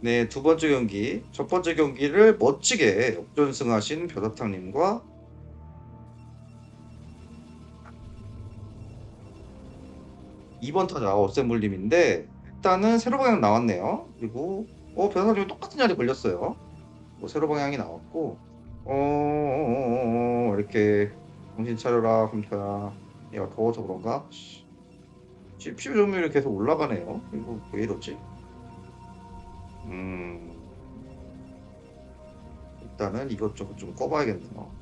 네, 두 번째 경기. 첫 번째 경기를 멋지게 역전승하신 벼사탕님과 이번 타자 어셈블님인데 일단은 세로 방향 나왔네요. 그리고 어 벼사탕님 똑같은 자리 걸렸어요. 뭐 세로 방향이 나왔고 어, 어, 어, 어, 어, 이렇게 정신 차려라 컴퓨터야. 얘가 더워서 그런가? 씨. CPU 점유율이 계속 올라가네요. 이거 왜 이러지? 음. 일단은 이것저것 좀 꺼봐야겠네요.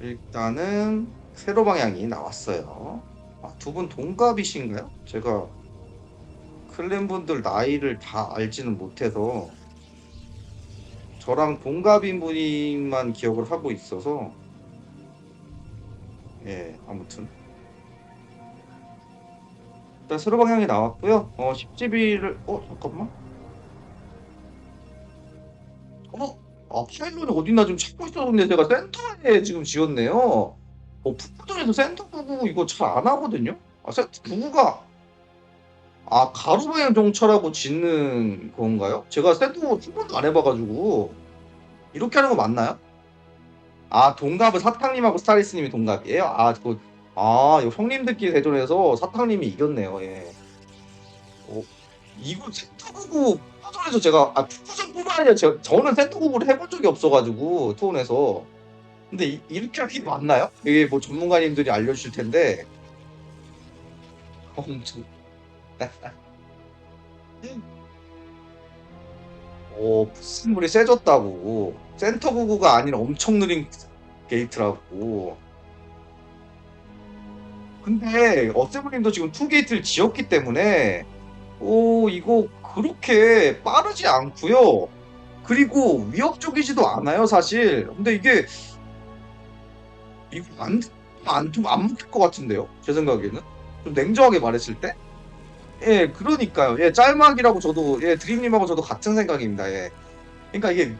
일단은 세로 방향이 나왔어요. 아, 두 분 동갑이신가요? 제가 클랜 분들 나이를 다 알지는 못해서 저랑 동갑인 분만 기억을 하고 있어서 예, 아무튼 일단 세로 방향이 나왔고요. 어, 10GB를 어, 잠깐만. 어? 아, 파일럿이 어딨나 좀 찾고 있었는데 제가 센터에 지금 지었네요. 어, 풋풋전에서 센터 구구 이거 잘 안 하거든요. 아, 센터 구구가 아, 가로 방향 정찰하고 짓는 건가요? 제가 센터 구구 한 번도 안 해봐가지고 이렇게 하는 거 맞나요? 아, 동갑은 사탕님하고 스타리스님이 동갑이에요? 아, 그, 아, 이거 형님들끼리 대전에서 사탕님이 이겼네요, 예. 어, 이거 센터구구 푸전에서 제가, 아, 푸전뿐만 아니라 제가, 저는 센터구구를 해본 적이 없어가지고, 투혼에서. 근데 이, 이렇게 하기 맞나요? 이게 뭐 전문가님들이 알려주실 텐데. 엄청. 어, 푸스물이 세졌다고. 센터 구구가 아닌 엄청 느린 게이트라고. 근데 어세블님도 지금 투 게이트를 지었기 때문에 오 이거 그렇게 빠르지 않고요. 그리고 위협적이지도 않아요 사실. 근데 이게 이거 안안안 먹힐 것 같은데요. 제 생각에는 좀 냉정하게 말했을 때. 예, 그러니까요. 예, 짤막이라고 저도 예 드림님하고 저도 같은 생각입니다. 예. 그러니까 이게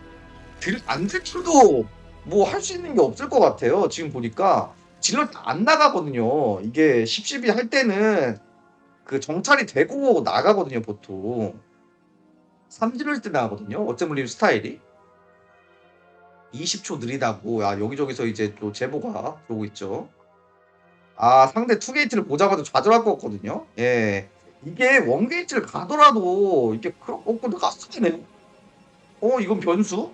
들, 안 들켜도 뭐 할 수 있는 게 없을 것 같아요. 지금 보니까 질럿 안 나가거든요. 이게 10, 12할 때는 그 정찰이 되고 나가거든요, 보통. 3질럴 때 나가거든요. 어쩌면 스타일이. 20초 느리다고. 아, 여기저기서 이제 또 제보가 들어오고 있죠. 아, 상대 투게이트를 보자마자 좌절할 것 같거든요. 예. 이게 원게이트를 가더라도 이게 그렇 어 근데 가스네. 어 이건 변수?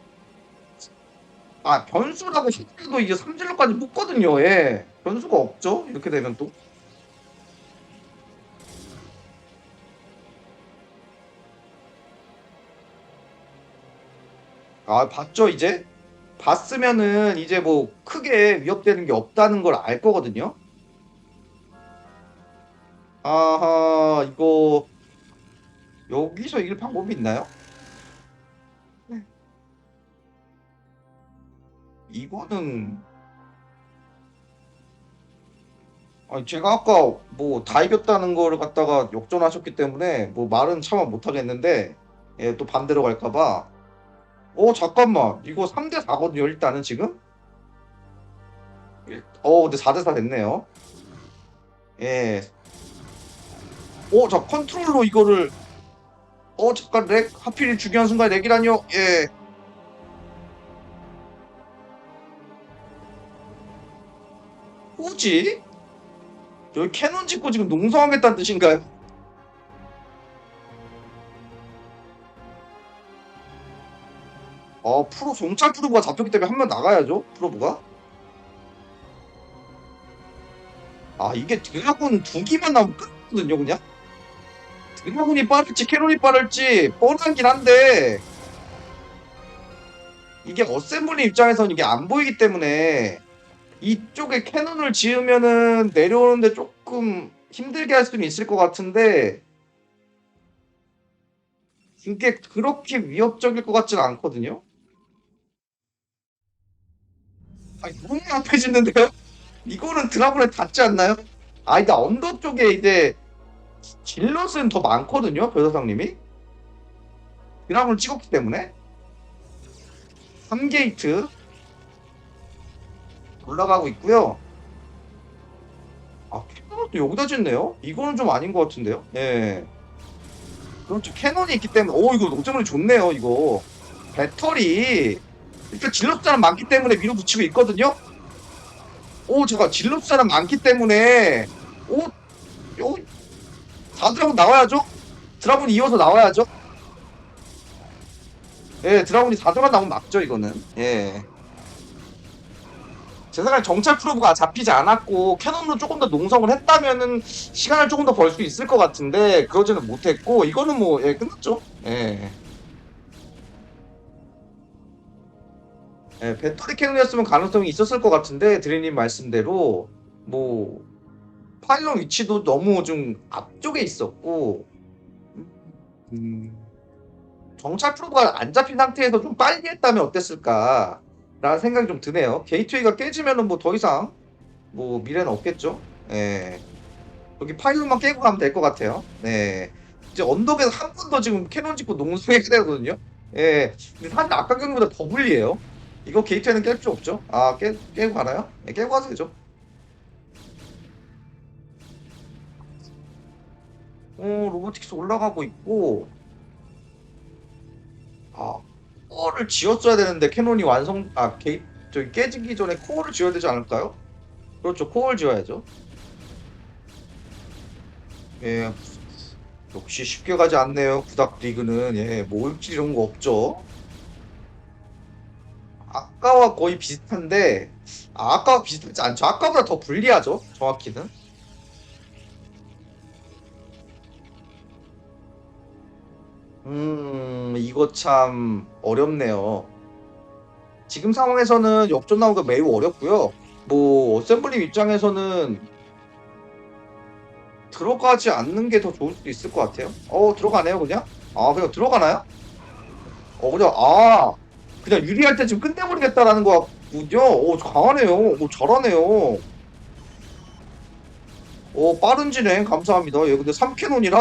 아 변수라고 싶어도 이제 삼질로까지 묶거든요. 예. 변수가 없죠. 이렇게 되면 또. 아 봤죠 이제? 봤으면은 이제 뭐 크게 위협되는 게 없다는 걸 알 거거든요. 아하 이거 여기서 이길 방법이 있나요? 이거는 아니 제가 아까 뭐 다 이겼다는 거를 갖다가 역전하셨기 때문에 뭐 말은 차마 못하겠는데 예, 또 반대로 갈까봐 어 잠깐만 이거 3대 4거든요 일단은 지금 어 근데 4대 4 됐네요 예 어, 자, 컨트롤로 이거를. 어, 잠깐, 렉. 하필 중요한 순간 렉이라뇨. 예. 뭐지? 여기 캐논 짓고 지금 농성하겠다는 뜻인가요? 어, 프로, 정찰 프로브가 잡혔기 때문에 한 명 나가야죠, 프로브가. 아, 이게 드라군 두 기만 나오면 끝거든요, 그냥. 드라군이 빠를지 캐논이 빠를지 뻔하긴 한데 이게 어셈블리 입장에서는 이게 안 보이기 때문에 이쪽에 캐논을 지으면은 내려오는데 조금 힘들게 할 수는 있을 것 같은데 이게 그렇게 위협적일 것 같지는 않거든요. 아 너무 앞에 짓는데요? 이거는 드라군에 닿지 않나요? 아니다 언더 쪽에 이제 질럿은 더 많거든요, 별사상님이. 드라군을 찍었기 때문에. 3게이트 올라가고 있고요. 아, 캐논 캐논도 여기다 짓네요? 이거는 좀 아닌 것 같은데요? 예. 그렇죠. 캐논이 있기 때문에, 오, 이거 옥점물이 좋네요, 이거. 배터리. 일단 질럿 사람 많기 때문에 밀어붙이고 있거든요? 오, 제가 질럿 사람 많기 때문에, 오, 요, 4드라군 나와야죠? 드라군 이어서 나와야죠? 예, 드라군이 4드라군 나오면 맞죠, 이거는. 예. 제 생각에 정찰 프로브가 잡히지 않았고 캐논으로 조금 더 농성을 했다면은 시간을 조금 더 벌 수 있을 것 같은데 그러지는 못했고 이거는 뭐 예, 끝났죠. 예. 예, 배터리 캐논이었으면 가능성이 있었을 것 같은데 드리님 말씀대로 뭐 파일럿 위치도 너무 좀 앞쪽에 있었고 음, 정찰 프로브가 안 잡힌 상태에서 좀 빨리 했다면 어땠을까 라는 생각이 좀 드네요. 게이트웨이가 깨지면은 뭐 더 이상 뭐 미래는 없겠죠. 예. 여기 파일럿만 깨고 가면 될 것 같아요. 네. 이제 언덕에서 한 번 더 지금 캐논 짓고 농성해야 되거든요. 예. 근데 사실 아까 경기보다 더 불리해요. 이거 게이트웨이는 깰 필요 없죠. 아, 깨, 깨고 가나요? 네, 깨고 가도 되죠. 어, 로보틱스 올라가고 있고, 코어를 지었어야 되는데 캐논이 완성 아 게, 저기 깨지기 전에 코어를 지어야 되지 않을까요? 그렇죠. 코어를 지어야죠. 예 역시 쉽게 가지 않네요. 구닥 리그는. 예 모을길 이런 거 없죠. 아까와 거의 비슷한데 아, 아까와 비슷하지 않죠. 아까보다 더 불리하죠 정확히는. 음, 이거 참 어렵네요. 지금 상황에서는 역전 나오기가 매우 어렵고요. 뭐 어셈블리 입장에서는 들어가지 않는 게 더 좋을 수도 있을 것 같아요. 어, 들어가네요, 그냥? 아, 그냥 들어가나요? 어, 그냥 아, 그냥 유리할 때 지금 끝내버리겠다라는 거 같군요. 오, 강하네요. 오, 잘하네요. 오, 빠른 진행 감사합니다. 예, 근데 3캐논이라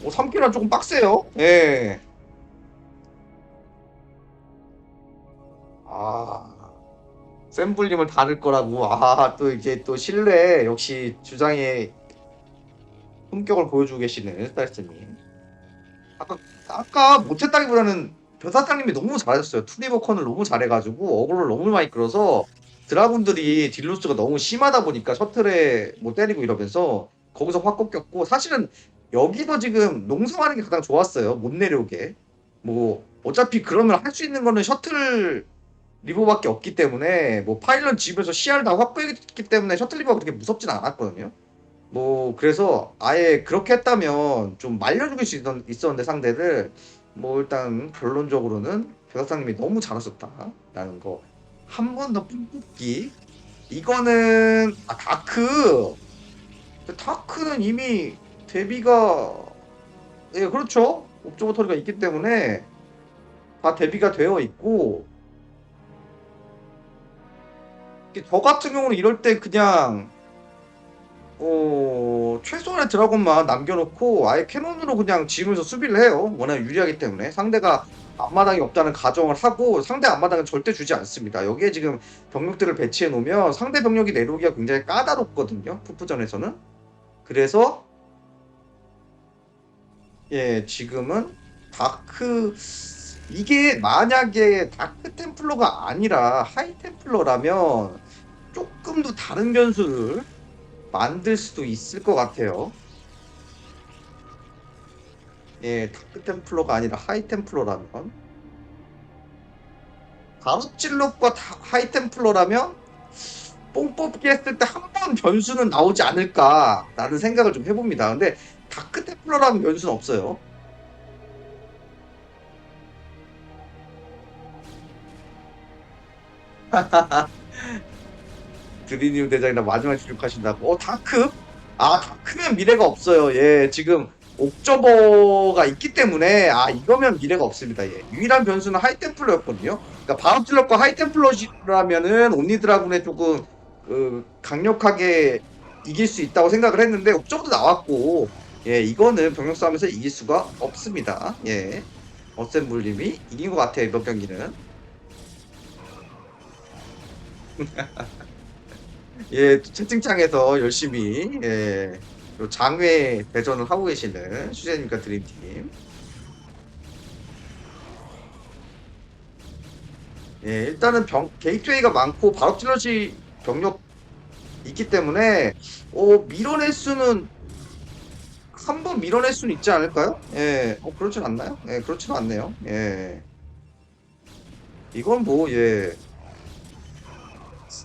오, 3키랑 조금 빡세요. 예. 샘블림을 다룰 거라고. 아, 또 이제 또 신뢰 역시 주장의 품격을 보여주고 계시는 스타일스님. 아까 아까 못했다기보다는 변사장님이 너무 잘하셨어요. 투리버컨을 너무 잘해가지고 어그로를 너무 많이 끌어서 드라군들이 딜로스가 너무 심하다 보니까 셔틀에 못 때리고 이러면서 거기서 확 꺾였고 사실은 여기서 지금 농성하는 게 가장 좋았어요. 못 내려오게. 뭐 어차피 그러면 할 수 있는 거는 셔틀 리버밖에 없기 때문에 뭐 파일럿 집에서 시야를 다 확보했기 때문에 셔틀 리버가 그렇게 무섭진 않았거든요. 뭐 그래서 아예 그렇게 했다면 좀 말려주길 수 있었, 있었는데 상대를. 뭐 일단 결론적으로는 배사장님이 너무 잘하셨다라는 거. 한 번 더 뿜뽑기. 이거는 아 다크. 다크는 이미 데뷔가 예 그렇죠. 옵저버터리가 있기 때문에 다 대비가 되어 있고 저 같은 경우는 이럴 때 그냥 어 최소한의 드라곤만 남겨놓고 아예 캐논으로 그냥 지으면서 수비를 해요. 워낙 유리하기 때문에. 상대가 앞마당이 없다는 가정을 하고 상대 앞마당은 절대 주지 않습니다. 여기에 지금 병력들을 배치해 놓으면 상대 병력이 내려오기가 굉장히 까다롭거든요. 푸푸전에서는. 그래서 예, 지금은 다크 이게 만약에 다크 템플러가 아니라 하이 템플러라면 조금 더 다른 변수를 만들 수도 있을 것 같아요. 예, 다크 템플러가 아니라 하이 템플러라면 가로질럿과 하이 템플러라면 뽕 뽑기 했을 때 한 번 변수는 나오지 않을까라는 생각을 좀 해봅니다. 근데 다크 템플러라는 변수는 없어요. 드리니우 대장이랑 마지막 출력하신다고. 어, 다크? 아, 다크면 미래가 없어요. 예, 지금 옥저버가 있기 때문에 아 이거면 미래가 없습니다. 예. 유일한 변수는 하이템플러였거든요. 그러니까 바람질럿과 하이템플러라면은 온리드라군에 조금 그 강력하게 이길 수 있다고 생각을 했는데 옥저버도 나왔고 예, 이거는 병력 싸움에서 이길 수가 없습니다. 예. 어셈블님이 이긴 것 같아요, 이번 경기는. 예, 채팅창에서 열심히 예, 요 장외 대전을 하고 계시는 수제님과 드림팀. 예, 일단은 병, 게이트웨이가 많고 바로 찔러지 병력 있기 때문에 어, 밀어낼 수는 한 번 밀어낼 수는 있지 않을까요? 예, 어, 그렇진 않나요? 예, 그렇지는 않네요. 예, 이건 뭐 예.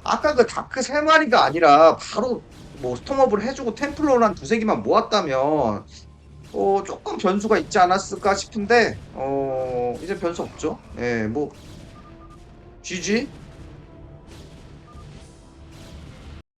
아까 그 다크 세 마리가 아니라 바로 뭐 스톰업을 해주고 템플러를 한 두세 개만 모았다면 어 조금 변수가 있지 않았을까 싶은데 어 이제 변수 없죠. 예, 뭐 GG